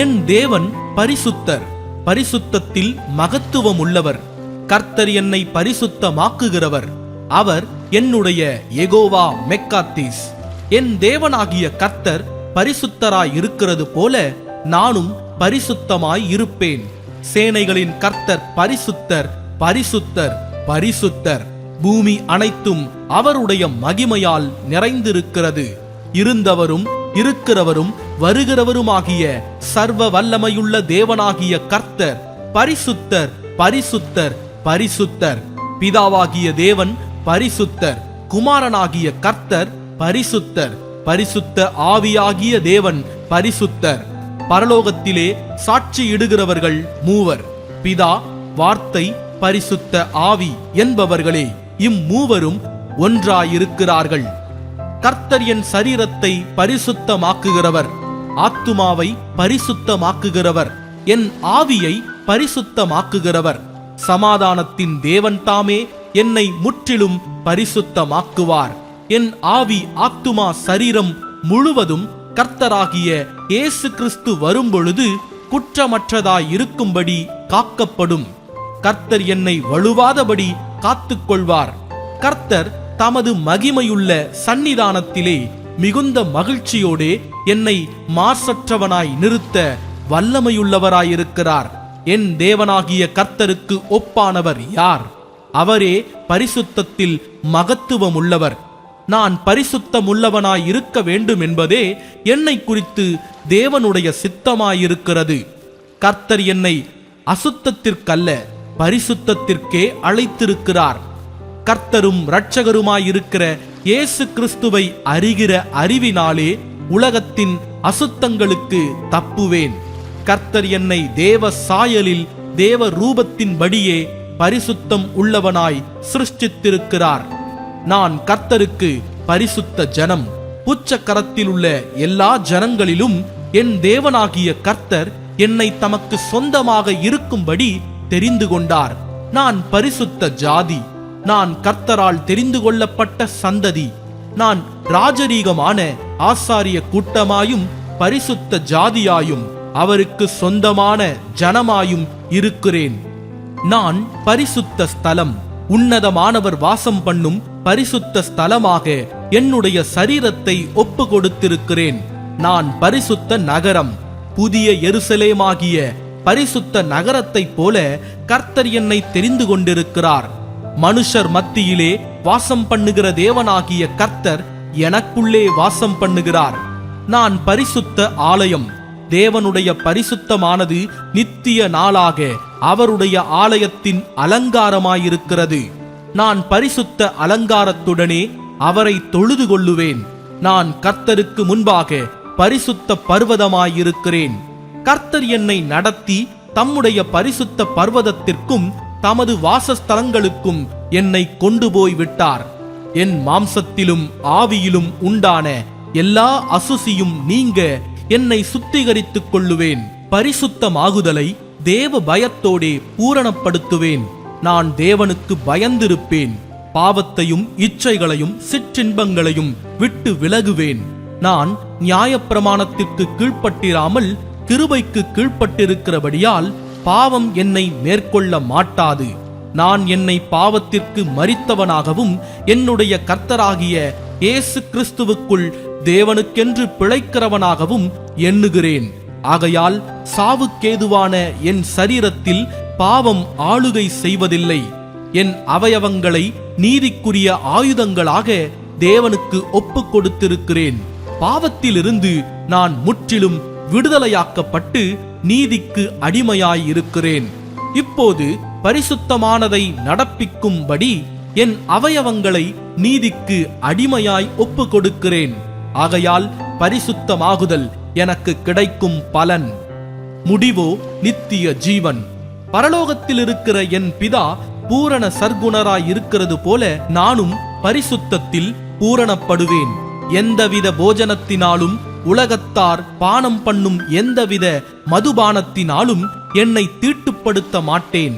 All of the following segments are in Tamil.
என் தேவன் பரிசுத்தர். பரிசுத்தத்தில் மகத்துவம் உள்ளவர் கர்த்தர் என்னை பரிசுத்தமாக்குகிறவர். அவர் என்னுடைய எகோவா மெக்காத்தீஸ். என் தேவனாகிய கர்த்தர் பரிசுத்தராய் இருக்கிறது போல நானும் பரிசுத்தமாய் இருப்பேன். சேனைகளின் கர்த்தர் பரிசுத்தர் பரிசுத்தர் பரிசுத்தர். பூமி அனைத்தும் அவருடைய மகிமையால் நிறைந்திருக்கிறது. இருந்தவரும் இருக்கிறவரும் வருகிறவருமாகிய சர்வ வல்லமையுள்ள தேவனாகிய கர்த்தர் பரிசுத்தர் பரிசுத்தர் பரிசுத்தர். பிதாவாகிய தேவன் பரிசுத்தர். குமாரனாகிய கர்த்தர் பரிசுத்தர். பரிசுத்த ஆவியாகிய தேவன் பரிசுத்தர். பரலோகத்திலே சாட்சியிடுகிறவர்கள் மூவர். பிதா வார்த்தை பரிசுத்த ஆவி என்பவர்களே. இம்மூவரும் ஒன்றாயிருக்கிறார்கள். கர்த்தர் என் சரீரத்தை பரிசுத்தமாக்குகிறவர். ஆத்துமாவை பரிசுத்தமாக்குகிறவர். என் ஆவியை பரிசுத்தமாக்குகிறவர். சமாதானத்தின் தேவன் தாமே என்னை முற்றிலும் பரிசுத்தமாக்குவார். என் ஆவி ஆத்துமா சரீரம் முழுவதும் கர்த்தராகிய இயேசு கிறிஸ்து வரும்பொழுது குற்றமற்றதாய் இருக்கும்படி காக்கப்படும். கர்த்தர் என்னை வழுவாதபடி காத்துக்கொள்வார். கர்த்தர் தமது மகிமையுள்ள சந்நிதானத்திலே மிகுந்த மகிழ்ச்சியோடே என்னை மாசற்றவனாய் நிறுத்த வல்லமையுள்ளவராயிருக்கிறார். என் தேவனாகிய கர்த்தருக்கு ஒப்பானவர் யார்? அவரே பரிசுத்தத்தில் மகத்துவம் உள்ளவர் நான் பரிசுத்தமுள்ளவனாய் இருக்க வேண்டும் என்பதே என்னை குறித்து தேவனுடைய சித்தமாயிருக்கிறது. கர்த்தர் என்னை அசுத்தத்திற்கல்ல பரிசுத்தத்திற்கே அழைத்திருக்கிறார். கர்த்தரும் இரட்சகருமாயிருக்கிற இயேசு கிறிஸ்துவை அறிகிற அறிவினாலே உலகத்தின் அசுத்தங்களுக்கு தப்புவேன். கர்த்தர் என்னை தேவ சாயலில் தேவ ரூபத்தின்படியே பரிசுத்தம் உள்ளவனாய் சிருஷ்டித்திருக்கிறார். நான் கர்த்தருக்கு பரிசுத்த ஜனம். புச்சக்கரத்தில் உள்ள எல்லா ஜனங்களிலும் என் தேவனாகிய கர்த்தர் என்னை தமக்கு சொந்தமாக இருக்கும்படி தெரிந்து கொண்டார். நான் பரிசுத்த ஜாதி. நான் கர்த்தரால் தெரிந்து கொள்ளப்பட்ட சந்ததி. நான் ராஜரீகமான ஆசாரிய கூட்டமாயும் பரிசுத்த ஜாதியாயும் அவருக்கு சொந்தமான ஜனமாயும் இருக்கிறேன். நான் பரிசுத்த ஸ்தலம் உன்னதமானவர் வாசம் பண்ணும் பரிசுத்த ஸ்தலமாக என்னுடைய சரீரத்தை ஒப்பு கொடுத்திருக்கிறேன் நான் பரிசுத்த நகரம் புதிய எருசலேமாகிய பரிசுத்த நகரத்தைப் போல கர்த்தர் என்னை தெரிந்து கொண்டிருக்கிறார். மனுஷர் மத்தியிலே வாசம் பண்ணுகிற தேவனாகிய கர்த்தர் எனக்குள்ளே வாசம் பண்ணுகிறார். நான் பரிசுத்த ஆலயம் தேவனுடைய பரிசுத்தமானது நித்திய நாளாக அவருடைய ஆலயத்தின் அலங்காரமாயிருக்கிறது. நான் பரிசுத்த அலங்காரத்துடனே அவரை தொழுது கொள்ளுவேன். நான் கர்த்தருக்கு முன்பாக பரிசுத்த பர்வதமாயிருக்கிறேன். கர்த்தர் என்னை நடத்தி தம்முடைய பரிசுத்த பர்வதத்திற்கும் தமது வாசஸ்தலங்களுக்கும் என்னை கொண்டு போய் விட்டார். என் மாம்சத்திலும் ஆவியிலும் உண்டான எல்லா அசுசியும் நீங்க என்னை சுத்திகரித்துக் கொள்ளுவேன். பரிசுத்தமாகுதலை தேவ பயத்தோடே பூரணப்படுத்துவேன். நான் தேவனுக்கு பயந்திருப்பேன். பாவத்தையும் இச்சைகளையும் சிற்றின்பங்களையும் விட்டு விலகுவேன். நான் நியாயப்பிரமாணத்திற்கு கீழ்ப்பட்டிராமல் கிருபைக்கு கீழ்ப்பட்டிருக்கிறபடியால் பாவம் என்னை மேற்கொள்ள மாட்டாது. நான் என்னை பாவத்திற்கு மரித்தவனாகவும் என்னுடைய கர்த்தராகிய இயேசு கிறிஸ்துவுக்குள் தேவனுக்கென்று பிழைக்கிறவனாகவும் எண்ணுகிறேன். ஆகையால் சாவுக்கேதுவான என் சரீரத்தில் பாவம் ஆளுகை செய்வதில்லை. என் அவயவங்களை நீதிக்குரிய ஆயுதங்களாக தேவனுக்கு ஒப்புக் கொடுத்திருக்கிறேன். பாவத்திலிருந்து நான் முற்றிலும் விடுதலையாக்கப்பட்டு நீதிக்கு அடிமையாயிருக்கிறேன். இப்போது பரிசுத்தமானதை நடப்பிக்கும்படி என் அவயவங்களை நீதிக்கு அடிமையாய் ஒப்பு கொடுக்கிறேன் ஆகையால் பரிசுத்தமாகுதல் எனக்கு கிடைக்கும் பலன். முடிவோ நித்திய ஜீவன். பரலோகத்தில் இருக்கிற என் பிதா பூரண சர்க்குணராய் இருக்கிறது போல நானும் பரிசுத்தத்தில் பூரணப்படுவேன். எந்தவித போஜனத்தினாலும் உலகத்தார் பானம் பண்ணும் எந்தவித மதுபானத்தினாலும் என்னை தீட்டுப்படுத்த மாட்டேன்.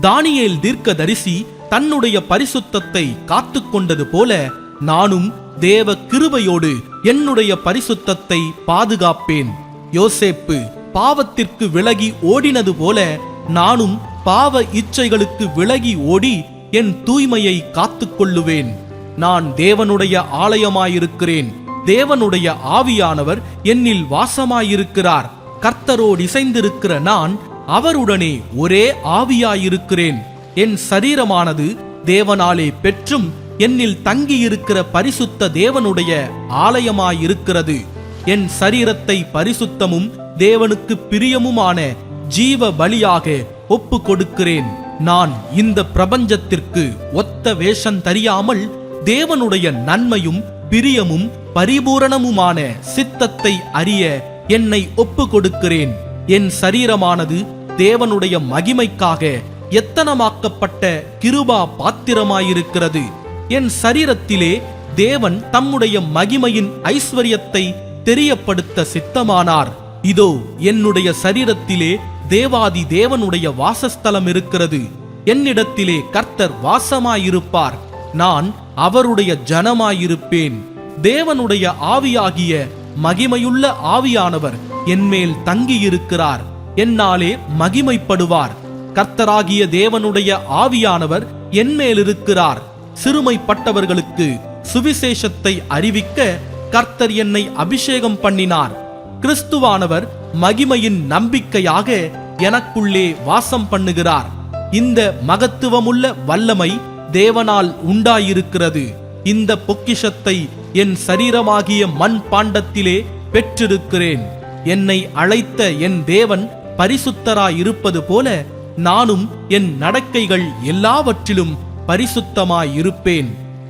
தானியேல் தீர்க்கதரிசி தன்னுடைய பரிசுத்தத்தை காத்துக்கொண்டது போல நானும் தேவ கிருபையோடு என்னுடைய பரிசுத்தத்தை பாதுகாப்பேன். யோசேப்பு பாவத்திற்கு விலகி ஓடினது போல நானும் பாவ இச்சைகளுக்கு விலகி ஓடி என் தூய்மையை காத்துக்கொள்ளுவேன் நான் தேவனுடைய ஆலயமாயிருக்கிறேன். தேவனுடைய ஆவியானவர் என்னில் வாசமாயிருக்கிறார். கர்த்தரோடு இசைந்திருக்கிற நான் அவருடனே ஒரே ஆவியாயிருக்கிறேன். என் சரீரமானது தேவனாலே பெற்றும் என்னில் தங்கியிருக்கிற பரிசுத்த தேவனுடைய ஆலயமாயிருக்கிறது. என் சரீரத்தை பரிசுத்தமும் தேவனுக்கு பிரியமுமான ஜீவ பலியாக ஒப்பு கொடுக்கிறேன் நான் இந்த பிரபஞ்சத்திற்கு ஒத்த வேஷம் தெரியாமல் தேவனுடைய நன்மையும் பிரியமும் பரிபூரணமுமான சித்தத்தை அறிய என்னை ஒப்பு கொடுக்கிறேன் என் சரீரமானது தேவனுடைய மகிமைக்காக எத்தனமாக்கப்பட்ட கிருபா பாத்திரமாயிருக்கிறது. என் சரீரத்திலே தேவன் தம்முடைய மகிமையின் ஐஸ்வர்யத்தை தெரியப்படுத்த சித்தமானார். இதோ என்னுடைய சரீரத்திலே தேவாதி தேவனுடைய வாசஸ்தலம் இருக்கிறது. என்னிடத்திலே கர்த்தர் வாசமாயிருப்பார். நான் அவருடைய ஜனமாயிருப்பேன். தேவனுடைய ஆவியாகிய மகிமையுள்ள ஆவியானவர் என்மேல் தங்கியிருக்கிறார். என்னாலே மகிமைப்படுவார். கர்த்தராகிய தேவனுடைய ஆவியானவர் என்மேல் இருக்கிறார் சிறுமைப்பட்டவர்களுக்கு சுவிசேஷத்தை அறிவிக்க கர்த்தர் என்னை அபிஷேகம் பண்ணினார். கிறிஸ்துவானவர் மகிமையின் நம்பிக்கையாக எனக்குள்ளே வாசம் பண்ணுகிறார். இந்த மகத்துவமுள்ள வல்லமை தேவனால் உண்டாயிருக்கிறது. இந்த பொக்கிஷத்தை என் சரீரமாகிய மண் பாண்டத்திலே பெற்றிருக்கிறேன். என்னை அழைத்த என் தேவன் பரிசுத்தராயிருப்பது போல நானும் என் நடக்கைகள் எல்லாவற்றிலும் பரிசுத்தமாயிருப்பேன்.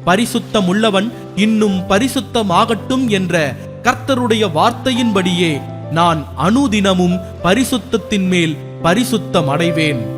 பரிசுத்தமுள்ளவன் இன்னும் பரிசுத்தமாகட்டும் என்ற கர்த்தருடைய வார்த்தையின்படியே நான் அனுதினமும் பரிசுத்தத்தின் மேல் பரிசுத்தம் அடைவேன்